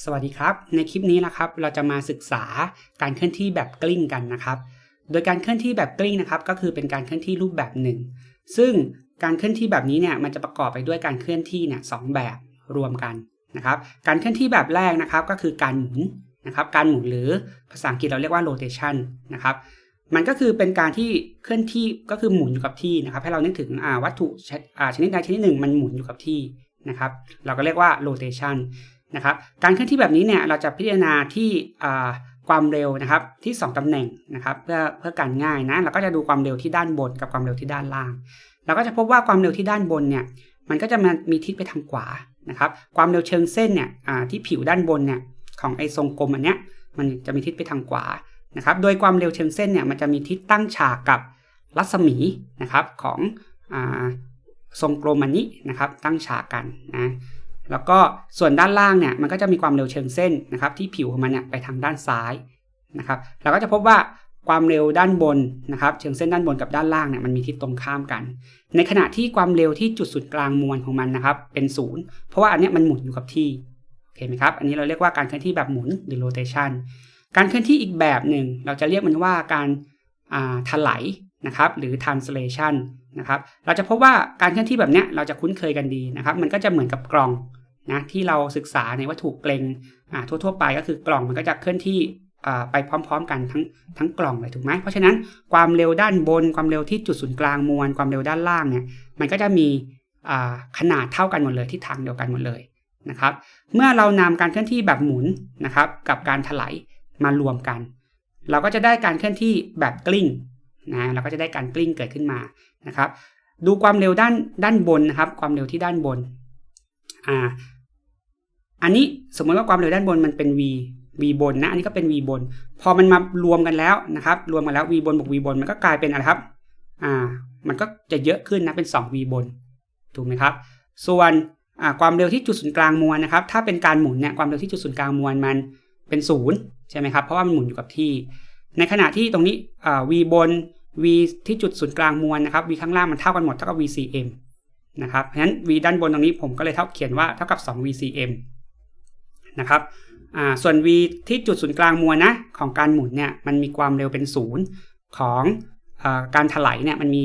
สวัสดีครับ ในคลิปนี้นะครับเราจะมาศึกษาการเคลื่อนที่แบบกลิ้งกันนะครับ โดยการเคลื่อนที่แบบกลิ้งนะครับ ก็คือเป็นการเคลื่อนที่รูปแบบหนึ่ง ซึ่งการเคลื่อนที่แบบนี้เนี่ยมันจะประกอบไปด้วยการเคลื่อนที่เนี่ยสองแบบรวมกันนะครับ การเคลื่อนที่แบบแรกนะครับก็คือการหมุนนะครับ การหมุนหรือภาษาอังกฤษเราเรียกว่า rotation นะครับ มันก็คือเป็นการที่เคลื่อนที่ก็คือหมุนอยู่กับที่นะครับ ให้เรานึกถึงวัตถุชนิดใดชนิดหนึ่งมันหมุนอยู่กับที่นะครับ เราก็เรียกว่า rotation นะครับการเคลื่อนที่แบบนี้เนี่ยเราจะพิจารณาที่ความเร็วนะครับที่2ตำแหน่งนะครับเพื่อเพื่อการง่ายนะเราก็จะดูความเร็วที่ด้านบนกับความเร็วที่ด้านล่าง เราก็จะพบว่าความเร็วที่ด้านบนเนี่ยมันก็จะมามีทิศไปทางขวานะครับความเร็วเชิงเส้นเนี่ยที่ผิวด้านบนเนี่ยของไอ้ทรงกลมอันเนี้ยมันจะมีทิศไปทางขวานะครับโดยความเร็วเชิงเส้นเนี่ยมันจะมีทิศตั้งฉากกับรัศมีนะครับของอทรงกลมอันนี้นะครับตั้งฉากกันนะ แล้วก็ส่วนด้านล่างเนี่ยมันก็จะมีความเร็วเชิงเส้นนะครับที่ผิวของมันเนี่ยไปทางด้านซ้ายนะครับเราก็จะพบว่าความเร็วด้านบนนะครับเชิงเส้นด้านบนกับด้านล่างเนี่ยมันมีทิศตรงข้ามกัน ในขณะที่ความเร็วที่จุดศูนย์กลางมวลของมันนะครับเป็นศูนย์เพราะว่าอันนี้มันหมุนอยู่กับที่โอเคไหมครับอันนี้เราเรียกว่าการเคลื่อนที่แบบหมุนหรือ rotation การเคลื่อนที่อีกแบบหนึ่งเราจะเรียกมันว่าการถลายนะครับหรือ translation นะครับ เราจะพบว่าการเคลื่อนที่แบบนี้เราจะคุ้นเคยกันดีนะครับ มันก็จะเหมือนกับกล่องนะที่เราศึกษาในวัตถุเกรงทั่วๆ ไปก็คือกล่องมันก็จะเคลื่อนที่ไปพร้อม ๆ กันทั้งทั้งกล่องเลยถูกไหมเพราะฉะนั้นความเร็วด้านบนความเร็วที่จุดศูนย์กลางมวลความเร็วด้านล่างเนี่ยมันก็จะมีขนาดเท่ากันหมดเลยที่ทางเดียวกันหมดเลยนะครับเมื่อเรานำการเคลื่อนที่แบบหมุนนะครับกับการถลายมารวมกัน เราก็จะได้การเคลื่อนที่แบบกลิ้ง นะเราก็จะได้การกลิ้งเกิดขึ้นมานะครับ ดูความเร็วด้านด้านบนนะครับ ความเร็วที่ด้านบนอ่าอันนี้สมมติว่าความเร็วด้านบนมันเป็น v v บนนะอันนี้ก็เป็น v บน พอมันมารวมกันแล้วนะครับ รวมกันแล้ว v บนบวก v บนมันก็กลายเป็นอะไรครับอ่ามันก็จะเยอะขึ้นนะเป็น 2v บนถูกไหมครับ ส่วนความเร็วที่จุดศูนย์กลางมวลนะครับ ถ้าเป็นการหมุนเนี่ยความเร็วที่จุดศูนย์กลางมวลมันเป็นศูนย์ใช่ไหมครับ เพราะว่ามันหมุนอยู่กับที่ ในขณะที่ตรงนี้ v บน v ที่จุดศูนย์กลางมวลนะครับ v ข้างล่างมันเท่ากันหมดเท่ากับ vcm นะครับเพราะฉะนั้น v ด้านบนตรงนี้ผมก็เลยเท่าเขียนว่าเท่ากับ 2 vcm นะครับส่วน v ที่จุดศูนย์กลางมวลนะของการหมุนเนี่ยมันมีความเร็วเป็นศูนย์ของอการถลายเนี่ยมันมี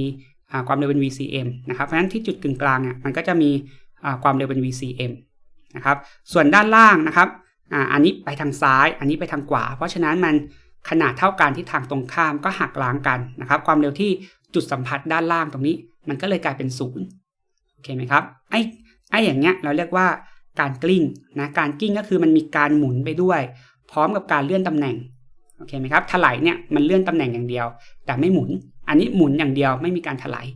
ความเร็วเป็น vcm นะครับเพราะฉะนั้นที่จุดกึ่งกลางเนี่ยมันก็จะมีความเร็วเป็น vcm นะครับส่วนด้านล่างนะครับออันนี้ไปทางซ้าย อันนี้ไปทางขวา เพราะฉะนั้นมัน ขนาดเท่ากันที่ทางตรงข้ามก็หักล้างกันนะครับ ความเร็วที่จุดสัมผัสด้านล่างตรงนี้ มันก็เลยกลายเป็นศูนย์โอเคไหมครับไอ้ไอ้อย่างเงี้ยเราเรียกว่าการกลิ้งนะการกลิ้งก็คือมันมีการหมุนไปด้วย พร้อมกับการเลื่อนตำแหน่งโอเคไหมครับถลายเนี่ยมันเลื่อนตำแหน่งอย่างเดียว แต่ไม่หมุน อันนี้หมุนอย่างเดียวไม่มีการถลาย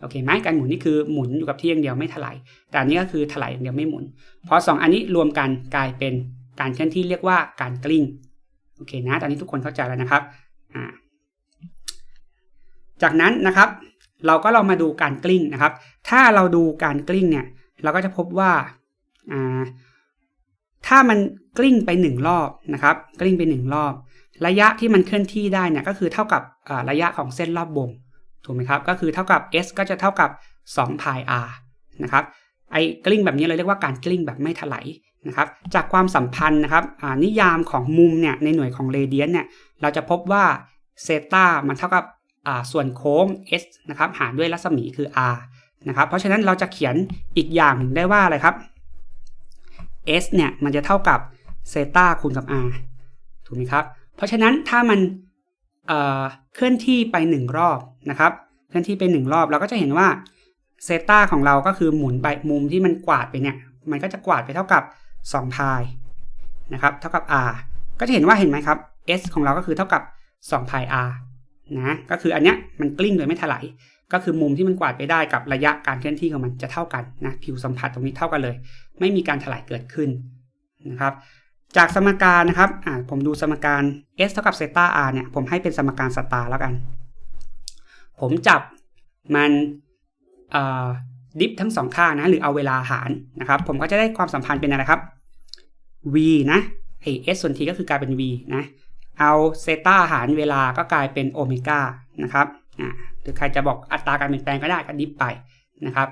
โอเคไหมการหมุนนี่คือหมุนอยู่กับที่อย่างเดียวไม่ถลายแต่อันนี้ก็คือถลายอย่างเดียวไม่หมุนพอสองอันนี้รวมกันกลายเป็นการเคลื่อนที่เรียกว่าการกลิ้ง โอเคนะ ตอนนี้ทุกคนเข้าใจแล้วนะครับ จากนั้นนะครับ เราก็ลองมาดูการกลิ้งนะครับ ถ้าเราดูการกลิ้งเนี่ย เราก็จะพบว่า ถ้ามันกลิ้งไปหนึ่งรอบนะครับ กลิ้งไปหนึ่งรอบ ระยะที่มันเคลื่อนที่ได้เนี่ยก็คือเท่ากับระยะของเส้นรอบวง ถูกไหมครับ ก็คือเท่ากับ s ก็จะเท่ากับ2 pi r นะครับ ไอ้กลิ้งแบบนี้เราเรียกว่าการกลิ้งแบบไม่ถลาย นะครับจากความสัมพันธ์นะครับนิยามของมุมเนี่ยในหน่วยของเรเดียนเนี่ยเราจะพบว่าเซตามันเท่ากับส่วนโค้ง s นะครับหารด้วยรัศมีคือ r นะครับเพราะฉะนั้นเราจะเขียนอีกอย่างหนึ่งได้ว่าอะไรครับ s เนี่ยมันจะเท่ากับเซตาคูณกับ r ถูกไหมครับ เพราะฉะนั้นถ้ามันเเคลื่อนที่ไป 1 รอบนะครับเคลื่อนที่ไป 1 รอบเราก็จะเห็นว่าเซตาของเราก็คือหมุนไปมุมที่มันกวาดไปเนี่ยมันก็จะกวาดไปเท่ากับ 2พายนะครับเท่ากับ r ก็จะเห็นว่าเห็นไหมครับ s ของเราก็คือเท่ากับ2พาย r นะก็คืออันเนี้ยมันกลิ้งโดยไม่ถลายก็คือมุมที่มันกวาดไปได้กับระยะการเคลื่อนที่ของมันจะเท่ากันนะผิวสัมผัสตรงนี้เท่ากันเลย ไม่มีการถลายเกิดขึ้นนะครับจากสมการนะครับอ่าผมดูสมการ s เท่ากับเซต้า r เนี่ยผมให้เป็นสมการสตาร์แล้วกัน ผมจับมัน ดิฟทั้งสองข้างนะหรือเอาเวลาหารนะครับ ผมก็จะได้ความสัมพันธ์เป็นอะไรครับ v นะไอ s ส่วน t ก็คือกลายเป็น v นะเอาเซตาหารเวลาก็กลายเป็นโอเมก้านะครับอ่าหรือใครจะบอกอัตราการเปลี่ยนแปลงก็ได้ก็ดิฟไปนะครับ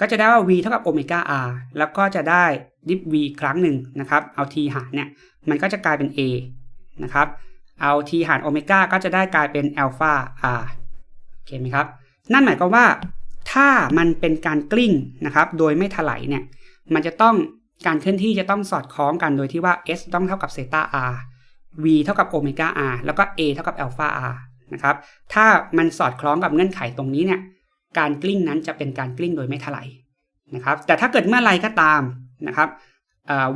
ก็จะได้ว่า v เท่ากับโอเมก้า r แล้วก็จะได้ดิฟ v ครั้งหนึ่งนะครับ เอา t หารเนี่ยมันก็จะกลายเป็น a นะครับ เอา t หารโอเมก้าก็จะได้กลายเป็นอัลฟา r โอเคไหมครับ นั่นหมายความว่า ถ้ามันเป็นการกลิ้งนะครับ โดยไม่ถลายเนี่ย มันจะต้องการเคลื่อนที่จะต้องสอดคล้องกันโดยที่ว่า s ต้องเท่ากับเซต้า r v เท่ากับโอเมก้า r แล้วก็ a เท่ากับอัลฟา r นะครับ ถ้ามันสอดคล้องกับเงื่อนไขตรงนี้เนี่ย การกลิ้งนั้นจะเป็นการกลิ้งโดยไม่ถลายนะครับ แต่ถ้าเกิดเมื่อไรก็ตามนะครับ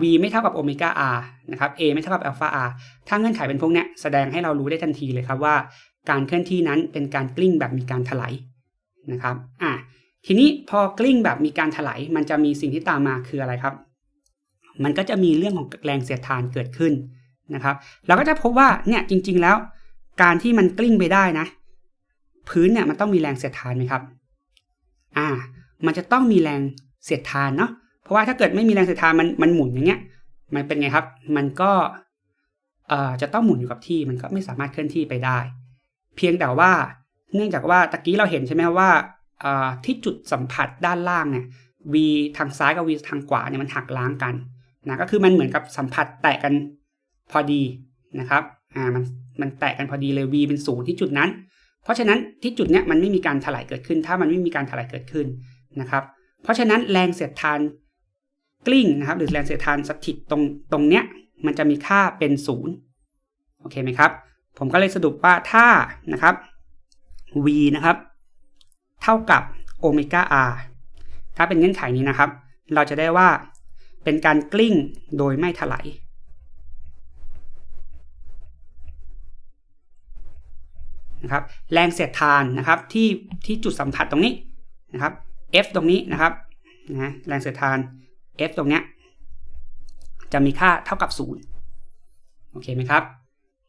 v ไม่เท่ากับโอเมก้า r นะครับ a ไม่เท่ากับอัลฟา r ถ้าเงื่อนไขเป็นพวกนี้แสดงให้เรารู้ได้ทันทีเลยครับว่า การเคลื่อนที่นั้นเป็นการกลิ้งแบบมีการถลาย นะครับอะทีนี้พอกลิ้งแบบมีการถลายมันจะมีสิ่งที่ตามมาคืออะไรครับ มันก็จะมีเรื่องของแรงเสียดทานเกิดขึ้นนะครับ เราก็จะพบว่าเนี่ยจริง ๆแล้ว การที่มันกลิ้งไปได้นะ พื้นเนี่ยมันต้องมีแรงเสียดทานไหมครับ อ่า มันจะต้องมีแรงเสียดทานเนาะเพราะว่าถ้าเกิดไม่มีแรงเสียดทานมันมันหมุนอย่างเงี้ย มันเป็นไงครับ มันก็เอ่อจะต้องหมุนอยู่กับที่มันก็ไม่สามารถเคลื่อนที่ไปได้ เพียงแต่ว่า เนื่องจากว่าตะกี้เราเห็นใช่ไหมว่าที่จุดสัมผัสด้านล่างเนี่ย v ทางซ้ายกับ v ทางขวาเนี่ยมันหักล้างกันนะก็คือมันเหมือนกับสัมผัสแตะกันพอดีนะครับอ่ามันมันแตะกันพอดีเลย v เป็นศูนย์ที่จุดนั้น เพราะฉะนั้นที่จุดเนี้ยมันไม่มีการถลายเกิดขึ้น ถ้ามันไม่มีการถลายเกิดขึ้นนะครับ เพราะฉะนั้นแรงเสียดทานกลิ้งนะครับ หรือแรงเสียดทานสถิตตรงตรงเนี้ยมันจะมีค่าเป็นศูนย์โอเคไหมครับ ผมก็เลยสรุปว่าถ้านะครับ v นะครับ เท่ากับโอเมก้า r ถ้าเป็นเงื่อนไขนี้นะครับ เราจะได้ว่าเป็นการกลิ้งโดยไม่ถลายนะครับ แรงเสียดทานนะครับที่ที่จุดสัมผัสตรงนี้นะครับ F ตรงนี้นะครับนะแรงเสียดทาน F ตรงเนี้ยจะมีค่าเท่ากับ 0 โอเคไหมครับ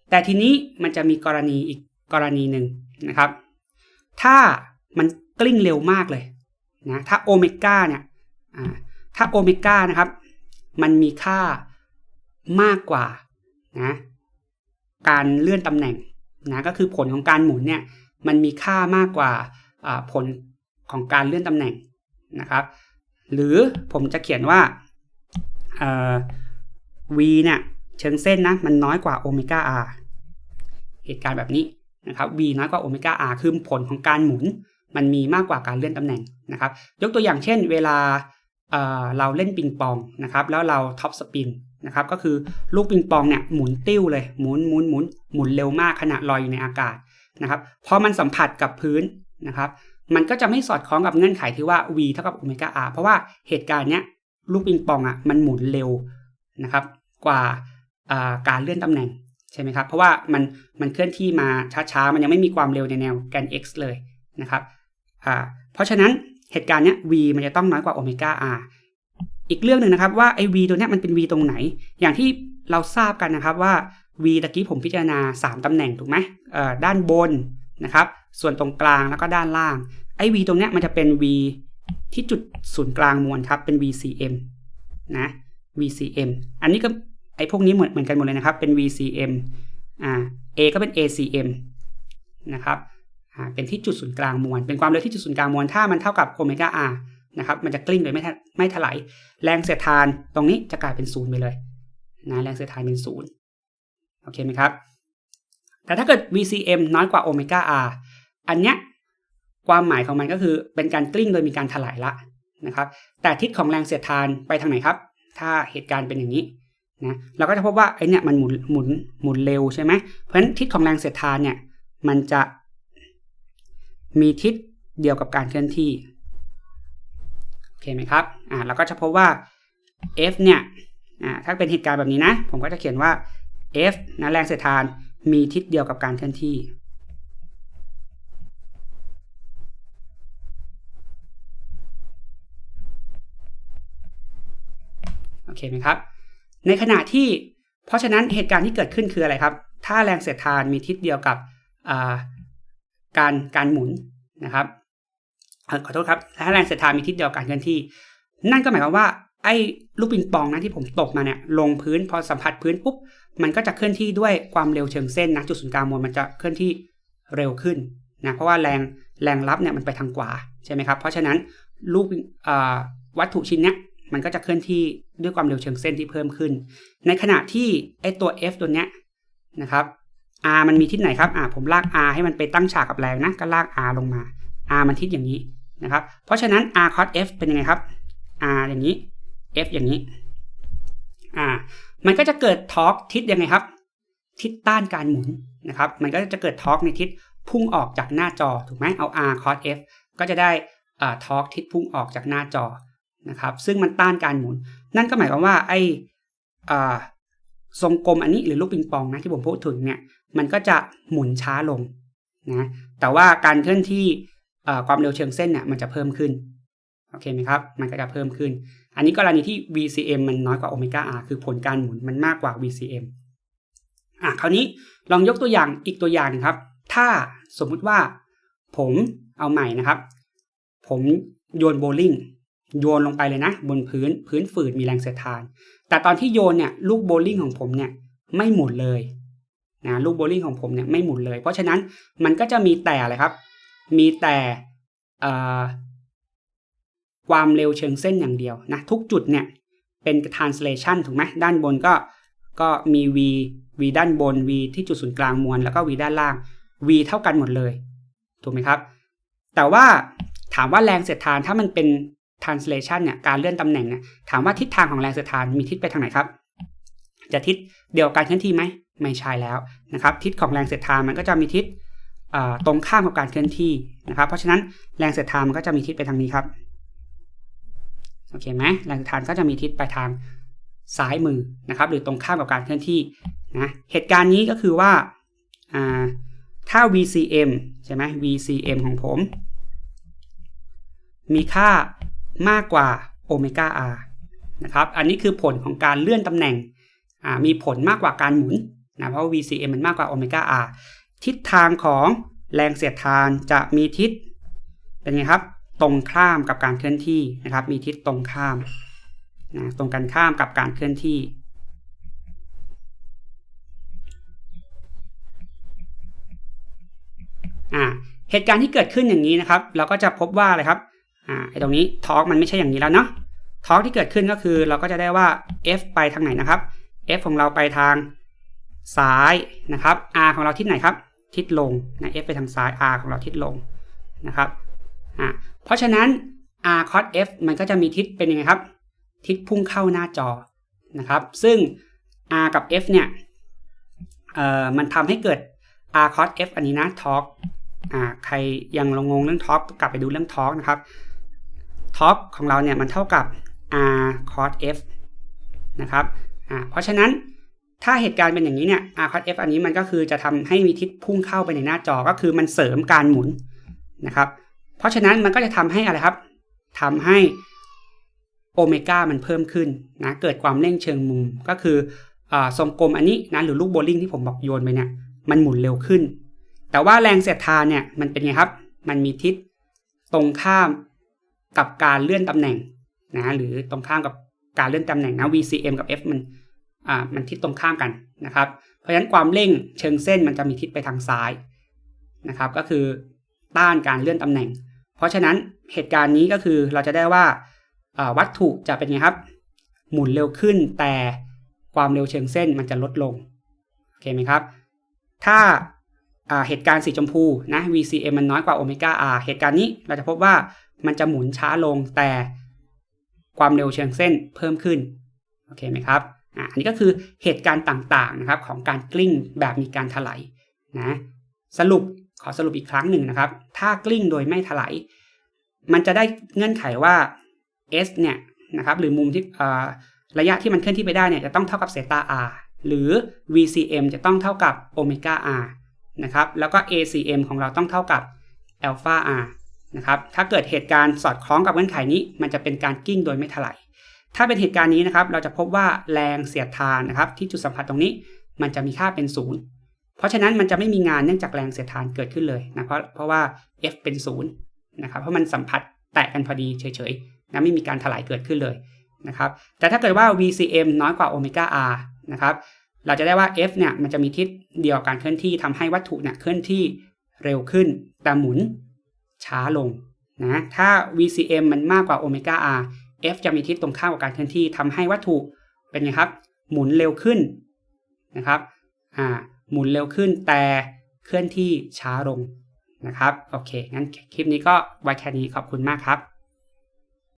แต่ทีนี้มันจะมีกรณีอีกกรณีหนึ่งนะครับ ถ้ามันกลิ้งเร็วมากเลยนะถ้าโอเมก้าเนี่ยถ้าโอเมก้านะครับ มันมีค่ามากกว่านะการเลื่อนตำแหน่งนะก็คือผลของการหมุนเนี่ยมันมีค่ามากกว่าผลของการเลื่อนตำแหน่งนะครับ หรือผมจะเขียนว่า v เนี่ยเชิงเส้นนะมันน้อยกว่าโอเมก้า r เหตุการณ์แบบนี้ นะครับ v น้อยกว่าโอเมก้า r คือผลของการหมุน มันมีมากกว่าการเลื่อนตำแหน่งนะครับ ยกตัวอย่างเช่น เวลาเเราเล่นปิงปองนะครับ แล้วเราท็อปสปินนะครับ ก็คือลูกปิงปองเนี่ยหมุนติ้วเลย หมุนหมุนหมุนหมุนเร็วมากขณะลอยอยู่ในอากาศนะครับ พอมันสัมผัสกับพื้นนะครับ มันก็จะไม่สอดคล้องกับเงื่อนไขที่ว่า v เท่ากับโอเมก้า r เพราะว่าเหตุการณ์เนี้ยลูกปิงปองอะมันหมุนเร็วนะครับ กว่าการเลื่อนตำแหน่ง ใช่ไหมครับ เพราะว่ามันมันเคลื่อนที่มาช้าๆ มันยังไม่มีความเร็วในแนวแกน x เลยนะครับเพราะฉะนั้นเหตุการณ์เนี้ย v มันจะต้องน้อยกว่าโอเมก้า r อีกเรื่องหนึ่งนะครับว่าไอ้ v ตัวเนี้ยมันเป็น v ตรงไหน อย่างที่เราทราบกันนะครับว่า v ตะกี้ผมพิจารณา 3ตำแหน่งถูกไหมด้านบนนะครับ ส่วนตรงกลางแล้วก็ด้านล่าง ไอ้ v ตรงเนี้ยมันจะเป็น v ที่จุดศูนย์กลางมวลครับเป็น vcm นะ vcm อันนี้ก็ ไอ้พวกนี้เหมือนเหมือนกันหมดเลยนะครับ เป็น vcm อ่า a ก็เป็น acm นะครับอ่าเป็นที่จุดศูนย์กลางมวล เป็นความเร็วที่จุดศูนย์กลางมวล ถ้ามันเท่ากับโอเมก้า r นะครับ มันจะกลิ้งโดยไม่ไม่ถลาย แรงเสียดทานตรงนี้จะกลายเป็นศูนย์ไปเลยนะแรงเสียดทานเป็นศูนย์โอเคไหมครับ แต่ถ้าเกิด VCM น้อยกว่าโอเมก้า R อันเนี้ยความหมายของมันก็คือเป็นการกลิ้งโดยมีการถลายละนะครับ แต่ทิศของแรงเสียดทานไปทางไหนครับ ถ้าเหตุการณ์เป็นอย่างนี้ นะเราก็จะพบว่าไอเนี้ยมันหมุนหมุนหมุนเร็วใช่ไหมเพราะฉะนั้นทิศของแรงเสียดทานเนี่ยมันจะมีทิศเดียวกับการเคลื่อนที่โอเคไหมครับอ่าเราก็จะพบว่า F เนี่ยอ่าถ้าเป็นเหตุการณ์แบบนี้นะ ผมก็จะเขียนว่า F นะแรงเสียดทานมีทิศเดียวกับการเคลื่อนที่โอเคไหมครับ ในขณะที่ เพราะฉะนั้นเหตุการณ์ที่เกิดขึ้นคืออะไรครับ ถ้าแรงเสียดทานมีทิศเดียวกับการการหมุนนะครับขอโทษครับ ถ้าแรงเสียดทานมีทิศเดียวกันเคลื่อนที่ นั่นก็หมายความว่าไอ้ลูกปิงปองนะที่ผมตกมาเนี่ยลงพื้นพอสัมผัสพื้นปุ๊บมันก็จะเคลื่อนที่ด้วยความเร็วเชิงเส้นนะจุดศูนย์กลางมวลมันจะเคลื่อนที่เร็วขึ้นนะเพราะว่าแรงแรงรับเนี่ยมันไปทางขวาใช่ไหมครับเพราะฉะนั้นลูกวัตถุชิ้นเนี้ย มันก็จะเคลื่อนที่ด้วยความเร็วเชิงเส้นที่เพิ่มขึ้น ในขณะที่ไอตัว f ตัวเนี้ยนะครับ r มันมีทิศไหนครับอ่าผมลาก r ให้มันไปตั้งฉากกับแรงนะ ก็ลาก r ลงมา r มันทิศอย่างนี้นะครับ เพราะฉะนั้น r cos f เป็นยังไงครับ r อย่างนี้ f อย่างนี้อ่ามันก็จะเกิดทอร์กทิศยังไงครับ ทิศต้านการหมุนนะครับ มันก็จะเกิดทอร์กในทิศพุ่งออกจากหน้าจอถูกไหมเอา r cos f ก็จะได้อ่าทอร์กทิศพุ่งออกจากหน้าจอ นะครับ ซึ่งมันต้านการหมุน นั่นก็หมายความว่าไอ้อ่ทรงกลมอันนี้หรือลูกปิงปองนะที่ผมพูดถึงเนี่ยมันก็จะหมุนช้าลงนะแต่ว่าการเคลื่อนที่ความเร็วเชิงเส้นเนี่ยมันจะเพิ่มขึ้นโอเคไหมครับมันก็จะเพิ่มขึ้น อันนี้กรณีที่ VCM มันน้อยกว่าโอเมก้า R คือผลการหมุนมันมากกว่า VCM อะคราวนี้ลองยกตัวอย่างอีกตัวอย่างนึงครับ ถ้าสมมุติว่าผมเอาใหม่นะครับ ผมโยนโบลิ่ง โยนลงไปเลยนะ บนพื้นพื้นฝืดมีแรงเสียดทาน แต่ตอนที่โยนเนี่ยลูกโบลิ่งของผมเนี่ยไม่หมุนเลยนะลูกโบลิ่งของผมเนี่ยไม่หมุนเลย เพราะฉะนั้นมันก็จะมีแต่อะไรครับ มีแต่ความเร็วเชิงเส้นอย่างเดียวนะทุกจุดเนี่ยเป็น translation ถูกไหมด้านบนก็ก็มี v v ด้านบน v ที่จุดศูนย์กลางมวลแล้วก็ v ด้านล่าง v เท่ากันหมดเลย ถูกไหมครับ แต่ว่าถามว่าแรงเสียดทานถ้ามันเป็น translation เนี่ยการเลื่อนตำแหน่งเนี่ยถามว่าทิศทางของแรงเสียดทานมีทิศไปทางไหนครับ จะทิศเดียวกันเคลื่อนที่ไหมไม่ใช่แล้วนะครับ ทิศของแรงเสียดทานมันก็จะมีทิศตรงข้ามกับการเคลื่อนที่นะครับ เพราะฉะนั้นแรงเสียดทานมันก็จะมีทิศไปทางนี้ครับโอเคไหมแรงเสียดทานก็จะมีทิศไปทางซ้ายมือนะครับ หรือตรงข้ามกับการเคลื่อนที่นะเหตุการณ์นี้ก็คือว่าถ้า VCM ใช่ไหม VCM ของผม มีค่า มากกว่าโอเมก้า R นะครับ อันนี้คือผลของการเลื่อนตำแหน่ง มีผลมากกว่าการหมุนนะเพราะ VCM มันมากกว่าโอเมก้า R ทิศทางของแรงเสียดทานจะมีทิศเป็นไงครับ ตรงข้ามกับการเคลื่อนที่นะครับ มีทิศตรงข้ามนะตรงกันข้ามกับการเคลื่อนที่อ่าเหตุการณ์ที่เกิดขึ้นอย่างนี้นะครับ เราก็จะพบว่าอะไรครับ ไอ้ตรงนี้ทอร์กมันไม่ใช่อย่างนี้แล้วเนาะทอร์กที่เกิดขึ้นก็คือเราก็จะได้ว่า F ไปทางไหนนะครับ F ของเราไปทางซ้ายนะครับ R ของเราทิศไหนครับ ทิศลงนะ F ไปทางซ้าย R ของเราทิศลงนะครับอ่าเพราะฉะนั้น R cos F มันก็จะมีทิศเป็นยังไงครับ ทิศพุ่งเข้าหน้าจอนะครับ ซึ่ง R กับ F เนี่ยเอ่อมันทำให้เกิด R cos F อันนี้นะทอร์กอ่าใครยังงงเรื่องทอร์กกลับไปดูเรื่องทอร์กนะครับ ทอร์กของเราเนี่ยมันเท่ากับ R cos F นะครับเพราะฉะนั้นถ้าเหตุการณ์เป็นอย่างนี้เนี่ย R cos F อันนี้มันก็คือจะทำให้มีทิศพุ่งเข้าไปในหน้าจอก็คือมันเสริมการหมุนนะครับ เพราะฉะนั้นมันก็จะทำให้อะไรครับทำให้โอเมก้ามันเพิ่มขึ้นนะเกิดความเร่งเชิงมุมก็คืออทรงกลมอันนี้นะหรือลูกโบลิ่งที่ผมบอกโยนไปเนี่ยมันหมุนเร็วขึ้น แต่ว่าแรงเสียดทานเนี่ยมันเป็นไงครับ มันมีทิศตรงข้าม กับการเลื่อนตำแหน่งนะหรือตรงข้ามกับการเลื่อนตำแหน่งนะ VCM กับ F มันอ่ามันทิศตรงข้ามกันนะครับ เพราะฉะนั้นความเร่งเชิงเส้นมันจะมีทิศไปทางซ้ายนะครับก็คือต้านการเลื่อนตำแหน่ง เพราะฉะนั้นเหตุการณ์นี้ก็คือเราจะได้ว่าวัตถุจะเป็นไงครับ หมุนเร็วขึ้นแต่ความเร็วเชิงเส้นมันจะลดลงโอเคไหมครับ ถ้าเหตุการณ์สีชมพูนะ VCM มันน้อยกว่าโอเมก้า R เหตุการณ์นี้เราจะพบว่า มันจะหมุนช้าลงแต่ความเร็วเชิงเส้นเพิ่มขึ้นโอเคไหมครับอันนี้ก็คือเหตุการณ์ต่างๆนะครับของการกลิ้งแบบมีการถลายนะสรุปขอสรุปอีกครั้งหนึ่งนะครับ ถ้ากลิ้งโดยไม่ถลายมันจะได้เงื่อนไขว่า s เนี่ยนะครับหรือมุมที่ระยะที่มันเคลื่อนที่ไปได้เนี่ยจะต้องเท่ากับเซตา r หรือ vcm จะต้องเท่ากับโอเมก้า r นะครับแล้วก็ acm ของเราต้องเท่ากับอัลฟา r นะครับถ้าเกิดเหตุการณ์สอดคล้องกับเงื่อนไขนี้ มันจะเป็นการกิ้งโดยไม่ถลายถ้าเป็นเหตุการณ์นี้นะครับเราจะพบว่าแรงเสียดทานนะครับที่จุดสัมผัสตรงนี้มันจะมีค่าเป็นศูนย์เพราะฉะนั้นมันจะไม่มีงานเนื่องจากแรงเสียดทานเกิดขึ้นเลยนะเพราะเพราะว่า F เป็นศูนย์นะครับเพราะมันสัมผัสแตะกันพอดีเฉยๆนะไม่มีการถลายเกิดขึ้นเลยนะครับแต่ถ้าเกิดว่า VCM น้อยกว่าโอเมก้า R นะครับเราจะได้ว่า F เนี่ยมันจะมีทิศเดียวการเคลื่อนที่ทำให้วัตถุเนี่ยเคลื่อนที่เร็วขึ้นแต่หมุน ช้าลงนะถ้า VCM มันมากกว่าโอเมก้า R F จะมีทิศตรงข้ามกับการเคลื่อนที่ทำให้วัตถุเป็นไงครับ หมุนเร็วขึ้นนะครับอ่าหมุนเร็วขึ้นแต่เคลื่อนที่ช้าลงนะครับ โอเค งั้นคลิปนี้ก็ไว้แค่นี้ขอบคุณมากครับ